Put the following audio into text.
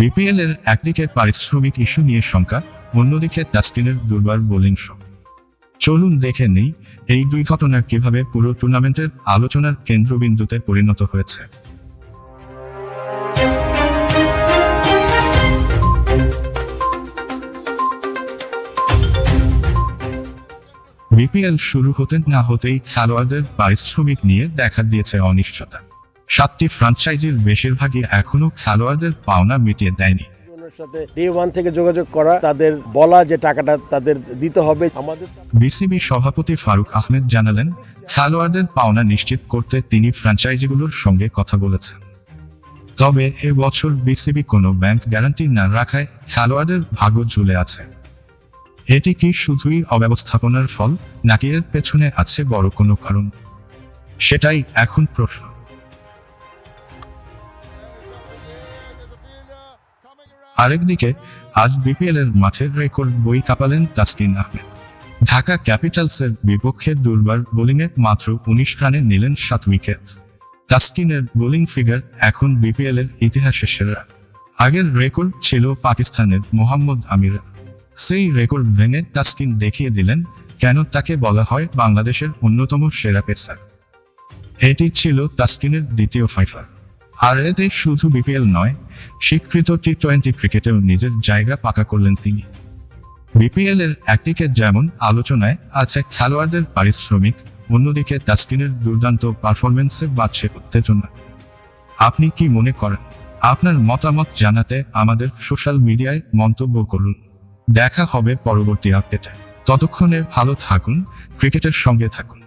BPL এর একদিকে পারিশ্রমিক ইস্যু নিয়ে শঙ্কা, অন্যদিকে তাসকিনের দুর্বার বোলিং শো চলুন দেখে নেই, এই দুই ঘটনা কীভাবে পুরো টুর্নামেন্টের আলোচনার কেন্দ্রবিন্দুতে পরিণত হয়েছে। বিপিএল শুরু হতে না হতেই খেলোয়াড়দের পারিশ্রমিক নিয়ে দেখা দিয়েছে অনিশ্চয়তা। সাতটি ফ্রাঞ্চাইজির বেশিরভাগই এখনও খেলোয়াড়দের পাওনা মিটিয়ে দেয়নি। সাথে ডে ওয়ান থেকে যোগাযোগ করা তাদের বলা যে টাকাটা তাদের দিতে হবে আমাদের বিসিবি সভাপতি ফারুক আহমেদ জানালেন খেলোয়াড়দের পাওনা নিশ্চিত করতে তিনি ফ্র্যাঞ্চাইজিগুলোর সঙ্গে কথা বলেছেন। তবে এ বছর বিসিবি কোনো ব্যাংক গ্যারান্টি না রাখায় খেলোয়াড়দের ভাগ্য ঝুলে আছে। এটি কি শুধুই অব্যবস্থাপনার ফল নাকি এর পেছনে আছে বড় কোনো কারণ? সেটাই এখন প্রশ্ন। আরেকদিকে আজ বিপিএল এর মাঠের রেকর্ড বই কাঁপালেন তাসকিন আহমেদ। ঢাকা ক্যাপিটালসের বিপক্ষে দুর্বার বোলিংয়ে মাত্র উনিশ রানে নিলেন সাত উইকেট। তাসকিনের বোলিং ফিগার এখন বিপিএল এর ইতিহাসে সেরা। আগের রেকর্ড ছিল পাকিস্তানের মোহাম্মদ আমির। সেই রেকর্ড ভেঙে তাসকিন দেখিয়ে দিলেন, কেন তাকে বলা হয় বাংলাদেশের অন্যতম সেরা পেসার। এটি ছিল তাসকিনের দ্বিতীয় ফাইফার। আর এতে শুধু বিপিএল নয় স্বীকৃত টি টোয়েন্টি ক্রিকেটেও নিজের জায়গা পাকা করলেন তিনি। বিপিএল এর একদিকে যেমন আলোচনায় আছে খেলোয়াড়দের পারিশ্রমিক, অন্যদিকে তাসকিনের দুর্দান্ত পারফরমেন্সে বাড়ছে উত্তেজনা। আপনি কি মনে করেন? আপনার মতামত জানাতে আমাদের সোশ্যাল মিডিয়ায় মন্তব্য করুন। দেখা হবে পরবর্তী আপডেটে। ততক্ষণে ভালো থাকুন, ক্রিকেটের সঙ্গে থাকুন।